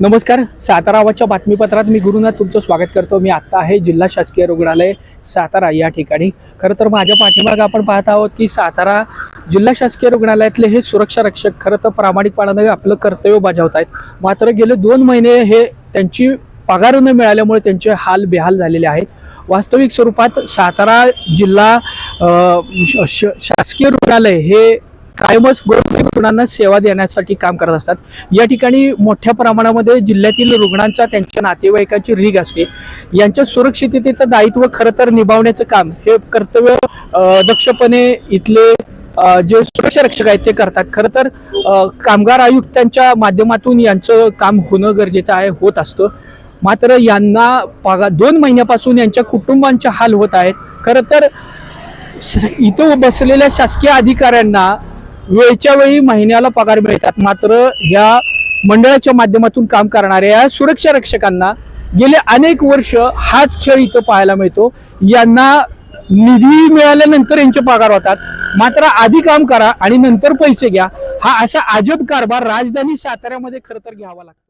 नमस्कार सातारा बातमीपत्रात मी गुरुनाथ तुमचं स्वागत करतो. मी आत्ता आहे जिल्हा शासकीय रुग्णालय सातारा या ठिकाणी. खरं तर माझ्या पाठीमागं आपण पाहत आहोत की सातारा जिल्हा शासकीय रुग्णालयातले हे सुरक्षा रक्षक खरं तर प्रामाणिकपणाने आपलं कर्तव्य बजावत आहेत. मात्र गेले दोन महिने हे त्यांची पगार न मिळाल्यामुळे त्यांचे हाल बेहाल झालेले आहेत. वास्तविक स्वरूपात सातारा जिल्हा श- श- शासकीय रुग्णालय हे कायमच गोरगरीब रुग्णांना सेवा देण्यासाठी काम करत असतात. या ठिकाणी मोठ्या प्रमाणामध्ये जिल्ह्यातील रुग्णांचा त्यांच्या नातेवाईकांची रीग असते. यांच्या सुरक्षिततेचं दायित्व खरं तर निभावण्याचं काम हे कर्तव्य दक्षपणे इथले जे सुरक्षा रक्षक आहेत ते करतात. खरं तर कामगार आयुक्तांच्या माध्यमातून यांचं काम होणं गरजेचं आहे होत असतं. मात्र यांना पगार दोन महिन्यापासून यांच्या कुटुंबांचे हाल होत आहेत. खरं तर इथं बसलेल्या शासकीय अधिकाऱ्यांना वेळच्या वेळी महिन्याला पगार मिळतात. मात्र ह्या मंडळाच्या माध्यमातून काम करणाऱ्या सुरक्षा रक्षकांना गेले अनेक वर्ष हाच खेळ इथं पाहायला मिळतो. यांना निधी मिळाल्यानंतर यांचे पगार होतात. मात्र आधी काम करा आणि नंतर पैसे घ्या. हा असा अजब कारभार राजधानी साताऱ्यामध्ये खरं तर घ्यावा लागतो.